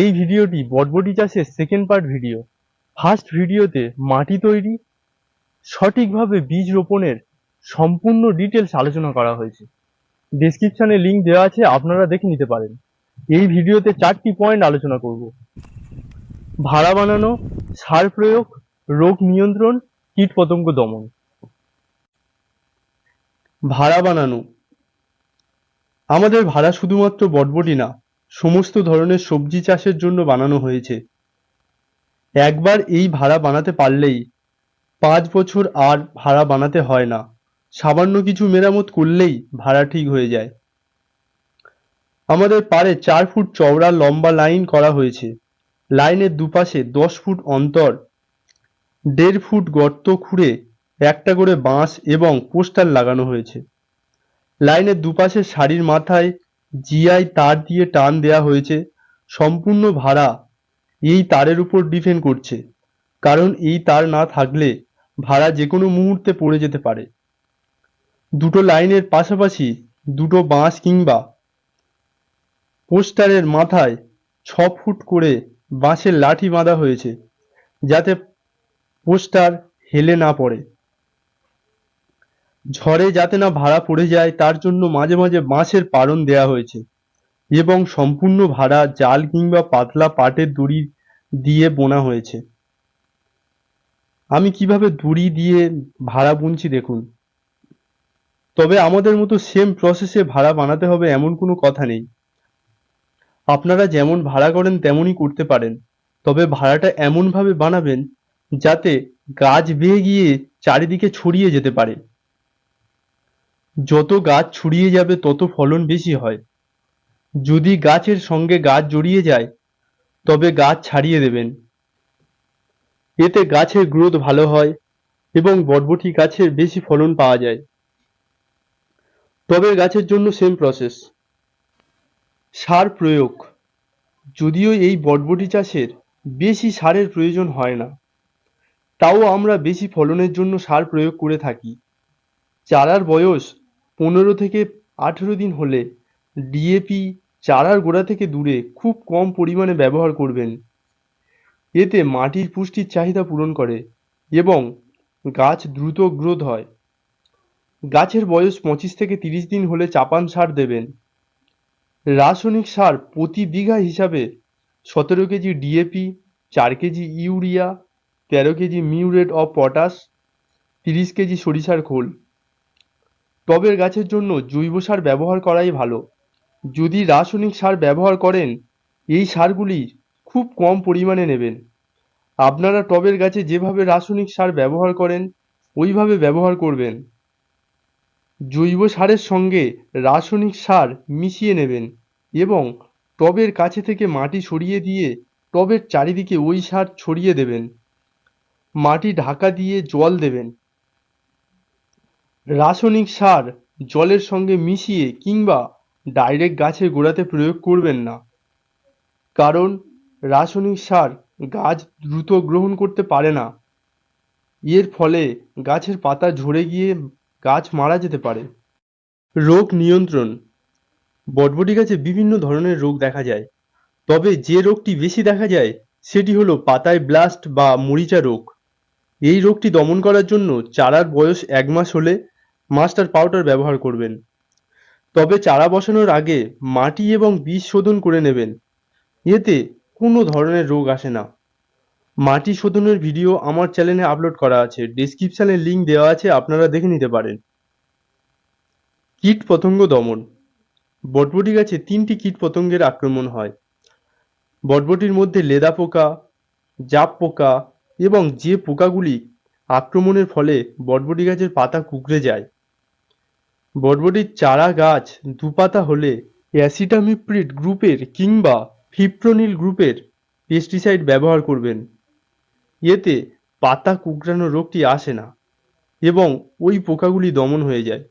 এই ভিডিওটি বটবটি চাষের সেকেন্ড পার্ট ভিডিও ফার্স্ট ভিডিওতে মাটি তৈরি, সঠিকভাবে বীজ রোপণের সম্পূর্ণ ডিটেলস আলোচনা করা হয়েছে। ডেসক্রিপশনে লিঙ্ক দেওয়া আছে, আপনারা দেখে নিতে পারেন। এই ভিডিওতে চারটি পয়েন্ট আলোচনা করব। ভাড়া বানানো, সার প্রয়োগ, রোগ নিয়ন্ত্রণ কীটপতঙ্গ দমন। ভাড়া বানানো। আমাদের ভাড়া শুধুমাত্র বটবটি না সমস্ত ধরনের সবজি চাষের জন্য বানানো হয়েছে। একবার এই ভাড়া বানাতে পারলেই পাঁচ বছর আর ভাড়া বানাতে হয় না। সামান্য কিছু মেরামত করলেই ভাড়া ঠিক হয়ে যায়। আমাদের পাড়ে চার ফুট চওড়া লম্বা লাইন করা হয়েছে। লাইনের দুপাশে দশ ফুট অন্তর, দেড় ফুট গর্ত খুঁড়ে একটা করে বাঁশ এবং পোস্টার লাগানো হয়েছে। লাইনের দুপাশে সারির মাথায় জিআই তার দিয়ে টান দেয়া হয়েছে। সম্পূর্ণ ভাড়া এই তারের উপর ডিপেন্ড করছে। কারণ এই তার না থাকলে ভাড়া যে কোনো মুহূর্তে পড়ে যেতে পারে। দুটো লাইনের পাশাপাশি দুটো বাঁশ কিংবা পোস্টারের মাথায় ছ ফুট করে বাঁশের লাঠি বাঁধা হয়েছে, যাতে পোস্টার হেলে না পড়ে। ঝড়ে যাতে না ভাড়া পড়ে যায়, তার জন্য মাঝে মাঝে বাঁশের পারণ দেয়া হয়েছে এবং সম্পূর্ণ ভাড়া জাল কিংবা পাতলা পাটের দড়ি দিয়ে বোনা হয়েছে। আমি কীভাবে দড়ি দিয়ে ভাড়া বুনছি দেখুন। তবে আমাদের মতো সেম প্রসেসে ভাড়া বানাতে হবে এমন কোনো কথা নেই। আপনারা যেমন ভাড়া করেন তেমনই করতে পারেন। তবে ভাড়াটা এমনভাবে বানাবেন যাতে গাছ বেয়ে গিয়ে চারিদিকে ছড়িয়ে যেতে পারে। যত গাছ ছড়িয়ে যাবে তত ফলন বেশি হয়। যদি গাছের সঙ্গে গাছ জড়িয়ে যায়, তবে গাছ ছাড়িয়ে দেবেন। এতে গাছের গ্রোথ ভালো হয় এবং বরবটি গাছের বেশি ফলন পাওয়া যায়। টবের গাছের জন্য সেম প্রসেস সার প্রয়োগ। যদিও এই বটবটি চাষের বেশি সারের প্রয়োজন হয় না, তাও আমরা বেশি ফলনের জন্য সার প্রয়োগ করে থাকি। চারার বয়স পনেরো থেকে আঠেরো দিন হলে ডিএপি চারার গোড়া থেকে দূরে খুব কম পরিমাণে ব্যবহার করবেন। এতে মাটির পুষ্টির চাহিদা পূরণ করে এবং গাছ দ্রুত গ্রোথ হয়। গাছের বয়স পঁচিশ থেকে তিরিশ দিন হলে চাপান সার দেবেন। রাসায়নিক সার প্রতি বিঘা হিসাবে সতেরো কেজি ডিএপি চার কেজি ইউরিয়া, তেরো কেজি মিউরেট অফ পটাশ, তিরিশ কেজি সরিষার খোল। টবের গাছের জন্য জৈব সার ব্যবহার করাই ভালো। যদি রাসায়নিক সার ব্যবহার করেন, এই সারগুলি খুব কম পরিমাণে নেবেন। আপনারা টবের গাছে যেভাবে রাসায়নিক সার ব্যবহার করেন, ওইভাবে ব্যবহার করবেন। জৈব সারের সঙ্গে রাসায়নিক সার মিশিয়ে নেবেন এবং টবের কাছে থেকে মাটি সরিয়ে দিয়ে টবের চারিদিকে ওই সার ছড়িয়ে দেবেন। মাটি ঢাকা দিয়ে জল দেবেন। রাসায়নিক সার জলের সঙ্গে মিশিয়ে কিংবা ডাইরেক্ট গাছের গোড়াতে প্রয়োগ করবেন না। কারণ রাসায়নিক সার গাছ দ্রুত গ্রহণ করতে পারে না। এর ফলে গাছের পাতা ঝরে গিয়ে গাছ মারা যেতে পারে। রোগ নিয়ন্ত্রণ। বটবটি গাছে বিভিন্ন ধরনের রোগ দেখা যায়। তবে যে রোগটি বেশি দেখা যায়, সেটি হলো পাতায় ব্লাস্ট বা মরিচা রোগ। এই রোগটি দমন করার জন্য চারার বয়স এক মাস হলে মাস্টার পাউডার ব্যবহার করবেন। তবে চারা বসানোর আগে মাটি এবং বীজ শোধন করে নেবেন। এতে কোনো ধরনের রোগ আসে না। মাটি শোধনের ভিডিও আমার চ্যানেলে আপলোড করা আছে। ডিসক্রিপশানে লিঙ্ক দেওয়া আছে, আপনারা দেখে নিতে পারেন। কীট পতঙ্গ দমন। বটবটি গাছে তিনটি কীট পতঙ্গের আক্রমণ হয়। বটবটির মধ্যে লেদা পোকা, জাপ পোকা এবং যে পোকাগুলি আক্রমণের ফলে বটবটি গাছের পাতা কুঁকড়ে যায়। বটবটির চারা গাছ দুপাতা হলে অ্যাসিটামিপ্রিড গ্রুপের কিংবা ফিপ্রোনিল গ্রুপের পেস্টিসাইড ব্যবহার করবেন। এতে পাতা কুঁকড়ানো রোগটি আসে না এবং ওই পোকাগুলি দমন হয়ে যায়।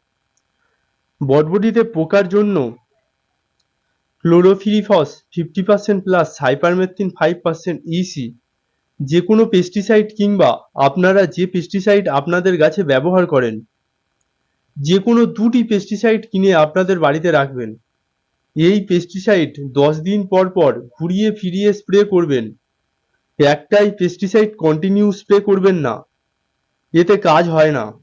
বটবটিতে পোকার জন্য chlorpyrifos fifty percent plus cypermethrin five percent EC যে কোনো পেস্টিসাইড কিংবা আপনারা যে পেস্টিসাইড আপনাদের গাছে ব্যবহার করেন যে কোনো দুটি পেস্টিসাইড কিনে আপনাদের বাড়িতে রাখবেন। এই পেস্টিসাইড দশ দিন পর পর ঘুরিয়ে ফিরিয়ে স্প্রে করবেন। একটাই পেস্টিসাইড কন্টিনিউ স্প্রে করবেন না। এতে কাজ হয় না।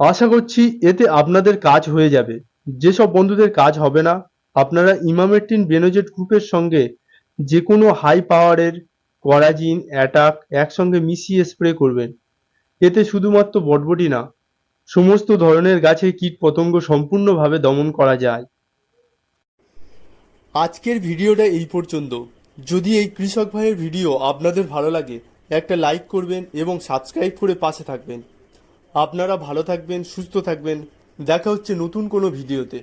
আশা করছি এতে আপনাদের কাজ হয়ে যাবে। যেসব বন্ধুদের কাজ হবে না, আপনারা ইমামেটিন বেনোজেট গ্রুপের সঙ্গে যে কোনো হাই পাওয়ারের করাজিন অ্যাটাক একসঙ্গে মিশিয়ে স্প্রে করবেন। এতে শুধুমাত্র বটবটি না সমস্ত ধরনের গাছের কীট পতঙ্গ সম্পূর্ণভাবে দমন করা যায়। আজকের ভিডিওটা এই পর্যন্ত। যদি এই কৃষক ভাইয়ের ভিডিও আপনাদের ভালো লাগে, একটা লাইক করবেন এবং সাবস্ক্রাইব করে পাশে থাকবেন। আপনারা ভালো থাকবেন, সুস্থ থাকবেন। দেখা হচ্ছে নতুন কোনো ভিডিওতে।